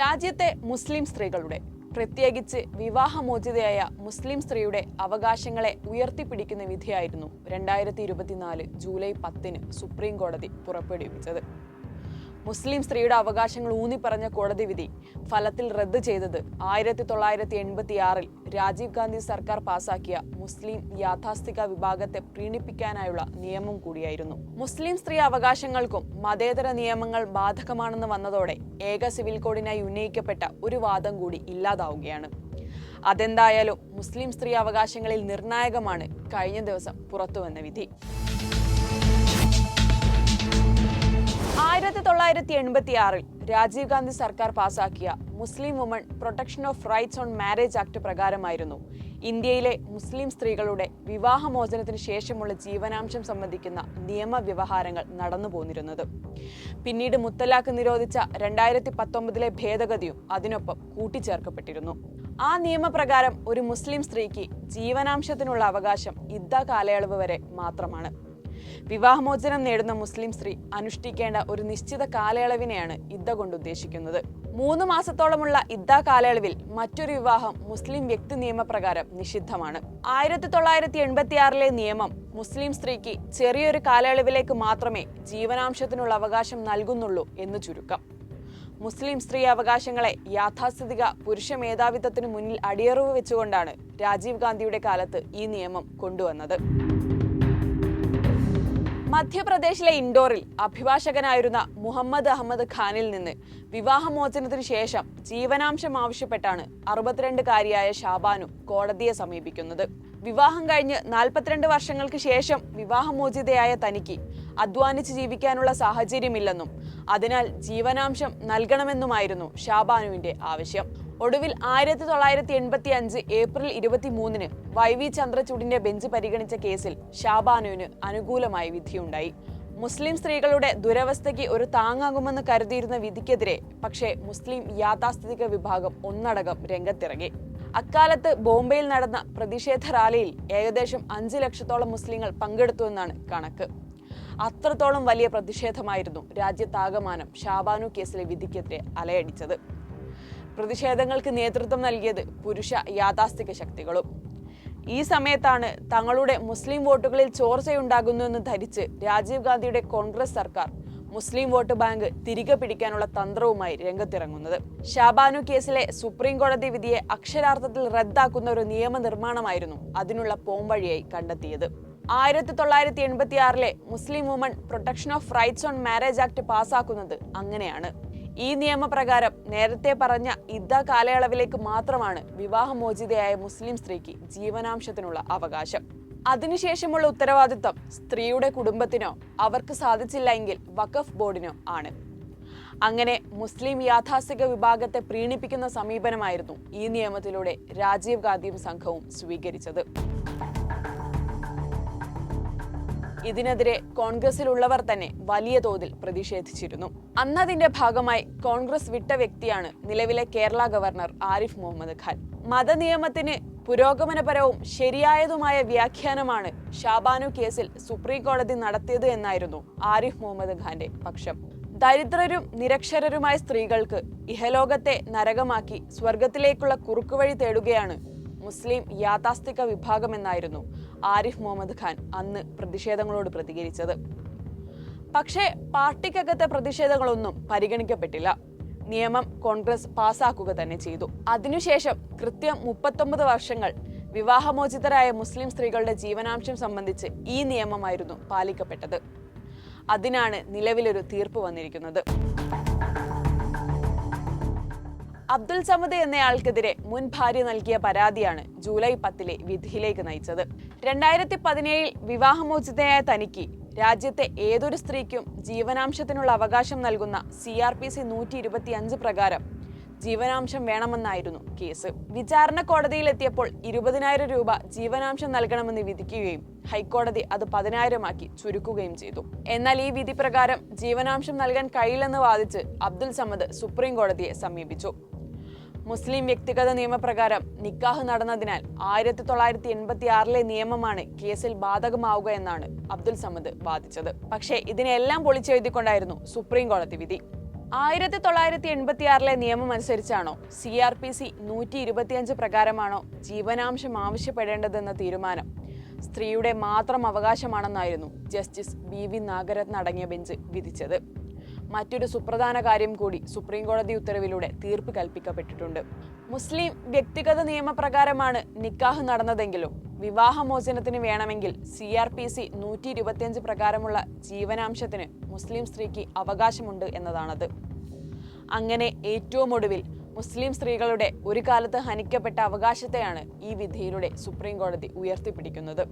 രാജ്യത്തെ മുസ്ലിം സ്ത്രീകളുടെ പ്രത്യേകിച്ച് വിവാഹമോചിതയായ മുസ്ലിം സ്ത്രീയുടെ അവകാശങ്ങളെ ഉയർത്തിപ്പിടിക്കുന്ന വിധിയായിരുന്നു രണ്ടായിരത്തി ഇരുപത്തിനാല് ജൂലൈ പത്തിന് സുപ്രീം കോടതി പുറപ്പെടുവിച്ചത്. മുസ്ലിം സ്ത്രീയുടെ അവകാശങ്ങൾ ഊന്നിപ്പറഞ്ഞ കോടതി വിധി ഫലത്തിൽ റദ്ദ് ചെയ്തത് ആയിരത്തി തൊള്ളായിരത്തി എൺപത്തി ആറിൽ രാജീവ് ഗാന്ധി സർക്കാർ പാസാക്കിയ മുസ്ലിം യാഥാസ്ഥിക വിഭാഗത്തെ പ്രീണിപ്പിക്കാനായുള്ള നിയമം കൂടിയായിരുന്നു. മുസ്ലിം സ്ത്രീ അവകാശങ്ങൾക്കും മതേതര നിയമങ്ങൾ ബാധകമാണെന്ന് വന്നതോടെ ഏക സിവിൽ കോഡിനായി ഉന്നയിക്കപ്പെട്ട ഒരു വാദം കൂടി ഇല്ലാതാവുകയാണ്. അതെന്തായാലും മുസ്ലിം സ്ത്രീ അവകാശങ്ങളിൽ നിർണായകമാണ് കഴിഞ്ഞ ദിവസം പുറത്തുവന്ന വിധി. ആയിരത്തി തൊള്ളായിരത്തി എൺപത്തി ആറിൽ രാജീവ് ഗാന്ധി സർക്കാർ പാസാക്കിയ Muslim woman protection of rights on marriage act പ്രകാരമായിരുന്നു. ഇന്ത്യയിലെ മുസ്ലിം സ്ത്രീകളുടെ വിവാഹമോചനത്തിന് ശേഷമുള്ള ജീവനാംശം സംബന്ധിക്കുന്ന നിയമവ്യവഹാരങ്ങൾ നടന്നു പോന്നിരുന്നത് പിന്നീട് മുത്തലാഖ് നിരോധിച്ച രണ്ടായിരത്തി പത്തൊമ്പതിലെ ഭേദഗതിയും അതിനൊപ്പം കൂട്ടിച്ചേർക്കപ്പെട്ടിരുന്നു. ആ നിയമപ്രകാരം ഒരു മുസ്ലിം സ്ത്രീക്ക് ജീവനാംശത്തിനുള്ള അവകാശം ഇദ്ദ കാലയളവ് വരെ മാത്രമാണ്. വിവാഹമോചനം നേടുന്ന മുസ്ലിം സ്ത്രീ അനുഷ്ഠിക്കേണ്ട ഒരു നിശ്ചിത കാലയളവിനെയാണ് ഇദ്ദ കൊണ്ട് ഉദ്ദേശിക്കുന്നത്. മൂന്ന് മാസത്തോളമുള്ള ഇദ്ദ കാലയളവിൽ മറ്റൊരു വിവാഹം മുസ്ലിം വ്യക്തി നിയമപ്രകാരം നിഷിദ്ധമാണ്. ആയിരത്തി തൊള്ളായിരത്തി എൺപത്തിയാറിലെ നിയമം മുസ്ലിം സ്ത്രീക്ക് ചെറിയൊരു കാലയളവിലേക്ക് മാത്രമേ ജീവനാംശത്തിനുള്ള അവകാശം നൽകുന്നുള്ളൂ എന്ന് ചുരുക്കം. മുസ്ലിം സ്ത്രീ അവകാശങ്ങളെ യാഥാസ്ഥിതിക പുരുഷ മേധാവിത്വത്തിന് മുന്നിൽ അടിയറവ് വെച്ചുകൊണ്ടാണ് രാജീവ് ഗാന്ധിയുടെ കാലത്ത് ഈ നിയമം കൊണ്ടുവന്നത്. മധ്യപ്രദേശിലെ ഇൻഡോറിൽ അഭിഭാഷകനായിരുന്ന മുഹമ്മദ് അഹമ്മദ് ഖാനിൽ നിന്ന് വിവാഹമോചനത്തിന് ശേഷം ജീവനാംശം ആവശ്യപ്പെട്ടാണ് അറുപത്തിരണ്ടുകാരിയായ ഷാബാനു കോടതിയെ സമീപിക്കുന്നത്. വിവാഹം കഴിഞ്ഞ് നാൽപ്പത്തിരണ്ട് വർഷങ്ങൾക്ക് ശേഷം വിവാഹമോചിതയായ തനിക്ക് അധ്വാനിച്ച് ജീവിക്കാനുള്ള സാഹചര്യമില്ലെന്നും അതിനാൽ ജീവനാംശം നൽകണമെന്നുമായിരുന്നു ഷാബാനുവിന്റെ ആവശ്യം. ഒടുവിൽ ആയിരത്തി തൊള്ളായിരത്തി എൺപത്തി അഞ്ച് ഏപ്രിൽ ഇരുപത്തി മൂന്നിന് വൈ വി ചന്ദ്രചൂഡിന്റെ ബെഞ്ച് പരിഗണിച്ച കേസിൽ ഷാബാനുവിന് അനുകൂലമായ വിധിയുണ്ടായി. മുസ്ലിം സ്ത്രീകളുടെ ദുരവസ്ഥയ്ക്ക് ഒരു താങ്ങാകുമെന്ന് കരുതിയിരുന്ന വിധിക്കെതിരെ പക്ഷേ മുസ്ലിം യാഥാസ്ഥിതിക വിഭാഗം ഒന്നടങ്കം രംഗത്തിറങ്ങി. അക്കാലത്ത് ബോംബെയിൽ നടന്ന പ്രതിഷേധ റാലിയിൽ ഏകദേശം അഞ്ച് ലക്ഷത്തോളം മുസ്ലിങ്ങൾ പങ്കെടുത്തുവെന്നാണ് കണക്ക്. അത്രത്തോളം വലിയ പ്രതിഷേധമായിരുന്നു രാജ്യത്താകമാനം ഷാബാനു കേസിലെ വിധിക്കെതിരെ അലയടിച്ചത്. പ്രതിഷേധങ്ങൾക്ക് നേതൃത്വം നൽകിയത് പുരുഷ യാഥാസ്ഥിക ശക്തികളും. ഈ സമയത്താണ് തങ്ങളുടെ മുസ്ലിം വോട്ടുകളിൽ ചോർച്ചയുണ്ടാകുന്നുവെന്ന് ധരിച്ച് രാജീവ് ഗാന്ധിയുടെ കോൺഗ്രസ് സർക്കാർ മുസ്ലിം വോട്ട് ബാങ്ക് തിരികെ പിടിക്കാനുള്ള തന്ത്രവുമായി രംഗത്തിറങ്ങുന്നത്. ഷാബാനു കേസിലെ സുപ്രീം കോടതി വിധിയെ അക്ഷരാർത്ഥത്തിൽ റദ്ദാക്കുന്ന ഒരു നിയമനിർമ്മാണമായിരുന്നു അതിനുള്ള പോംവഴിയായി കണ്ടെത്തിയത്. ആയിരത്തി തൊള്ളായിരത്തി Muslim woman protection of rights on marriage act പാസ്സാക്കുന്നത് അങ്ങനെയാണ്. ഈ നിയമപ്രകാരം നേരത്തെ പറഞ്ഞ ഇദ്ദ കാലയളവിലേക്ക് മാത്രമാണ് വിവാഹമോചിതയായ മുസ്ലിം സ്ത്രീക്ക് ജീവനാംശത്തിനുള്ള അവകാശം. അതിനുശേഷമുള്ള ഉത്തരവാദിത്തം സ്ത്രീയുടെ കുടുംബത്തിനോ അവർക്ക് സാധിച്ചില്ല എങ്കിൽ വഖഫ് ബോർഡിനോ ആണ്. അങ്ങനെ മുസ്ലിം യാഥാസ്ഥിക വിഭാഗത്തെ പ്രീണിപ്പിക്കുന്ന സമീപനമായിരുന്നു ഈ നിയമത്തിലൂടെ രാജീവ് ഗാന്ധിയും സംഘവും സ്വീകരിച്ചത്. ഇതിനെതിരെ കോൺഗ്രസിലുള്ളവർ തന്നെ വലിയ തോതിൽ പ്രതിഷേധിച്ചിരുന്നു. അന്നതിന്റെ ഭാഗമായി കോൺഗ്രസ് വിട്ട വ്യക്തിയാണ് നിലവിലെ കേരള ഗവർണർ ആരിഫ് മുഹമ്മദ് ഖാൻ. മതനിയമത്തിന് പുരോഗമനപരവും ശരിയായതുമായ വ്യാഖ്യാനമാണ് ഷാബാനു കേസിൽ സുപ്രീം കോടതി നടത്തിയത് എന്നായിരുന്നു ആരിഫ് മുഹമ്മദ് ഖാന്റെ പക്ഷം. ദരിദ്രരും നിരക്ഷരരുമായ സ്ത്രീകൾക്ക് ഇഹലോകത്തെ നരകമാക്കി സ്വർഗത്തിലേക്കുള്ള കുറുക്കുവഴി തേടുകയാണ് മുസ്ലിം യാഥാസ്ഥിക വിഭാഗമെന്നായിരുന്നു ആരിഫ് മുഹമ്മദ് ഖാൻ അന്ന് പ്രതിഷേധങ്ങളോട് പ്രതികരിച്ചത്. പക്ഷേ പാർട്ടിക്കകത്തെ പ്രതിഷേധങ്ങളൊന്നും പരിഗണിക്കപ്പെട്ടില്ല. നിയമം കോൺഗ്രസ് പാസാക്കുക തന്നെ ചെയ്തു. അതിനുശേഷം കൃത്യം മുപ്പത്തൊമ്പത് വർഷങ്ങൾ വിവാഹമോചിതരായ മുസ്ലിം സ്ത്രീകളുടെ ജീവനാംശം സംബന്ധിച്ച് ഈ നിയമമായിരുന്നു പാലിക്കപ്പെട്ടത്. അതിനാണ് നിലവിലൊരു തീർപ്പ് വന്നിരിക്കുന്നത്. അബ്ദുൽ സമദ് എന്നയാൾക്കെതിരെ മുൻ ഭാര്യ നൽകിയ പരാതിയാണ് ജൂലൈ പത്തിലെ വിധിയിലേക്ക് നയിച്ചത്. രണ്ടായിരത്തി പതിനേഴിൽ വിവാഹമോചിതയായ തനിക്ക് രാജ്യത്തെ ഏതൊരു സ്ത്രീക്കും ജീവനാംശത്തിനുള്ള അവകാശം നൽകുന്ന സി ആർ പി സി നൂറ്റി ഇരുപത്തി അഞ്ച് പ്രകാരം ജീവനാംശം വേണമെന്നായിരുന്നു കേസ്. വിചാരണ കോടതിയിലെത്തിയപ്പോൾ ഇരുപതിനായിരം രൂപ ജീവനാംശം നൽകണമെന്ന് വിധിക്കുകയും ഹൈക്കോടതി അത് പതിനായിരമാക്കി ചുരുക്കുകയും ചെയ്തു. എന്നാൽ ഈ വിധി പ്രകാരം ജീവനാംശം നൽകാൻ കഴിയില്ലെന്ന് വാദിച്ച് അബ്ദുൽ സമദ് സുപ്രീം കോടതിയെ സമീപിച്ചു. മുസ്ലിം വ്യക്തിഗത നിയമപ്രകാരം നിക്കാഹ് നടന്നതിനാൽ ആയിരത്തി തൊള്ളായിരത്തി എൺപത്തി ആറിലെ നിയമമാണ് കേസിൽ ബാധകമാവുക എന്നാണ് അബ്ദുൽ സമദ് വാദിച്ചത്. പക്ഷേ ഇതിനെല്ലാം പൊളിച്ചെഴുതിക്കൊണ്ടായിരുന്നു സുപ്രീം കോടതി വിധി. ആയിരത്തി തൊള്ളായിരത്തി എൺപത്തി ആറിലെ നിയമം അനുസരിച്ചാണോ സി ആർ പി സി നൂറ്റി ഇരുപത്തിയഞ്ച് പ്രകാരമാണോ ജീവനാംശം ആവശ്യപ്പെടേണ്ടതെന്ന തീരുമാനം? സ്ത്രീയുടെ മാത്രം അവകാശമാണെന്നായിരുന്നു ജസ്റ്റിസ് ബി വി നാഗരത്ന അടങ്ങിയ ബെഞ്ച് വിധിച്ചത്. മറ്റൊരു സുപ്രധാന കാര്യം കൂടി സുപ്രീം കോടതി ഉത്തരവിലൂടെ തീർപ്പ് കൽപ്പിക്കപ്പെട്ടിട്ടുണ്ട്. മുസ്ലിം വ്യക്തിഗത നിയമപ്രകാരമാണ് നിക്കാഹ് നടന്നതെങ്കിലും വിവാഹമോചനത്തിന് വേണമെങ്കിൽ സി ആർ പി സി നൂറ്റി ഇരുപത്തിയഞ്ച് പ്രകാരമുള്ള ജീവനാംശത്തിന് മുസ്ലിം സ്ത്രീക്ക് അവകാശമുണ്ട് എന്നതാണത്. അങ്ങനെ ഏറ്റവും ഒടുവിൽ മുസ്ലിം സ്ത്രീകളുടെ ഒരു കാലത്ത് ഹനിക്കപ്പെട്ട അവകാശത്തെയാണ് ഈ വിധിയിലൂടെ സുപ്രീം കോടതി ഉയർത്തിപ്പിടിക്കുന്നത്.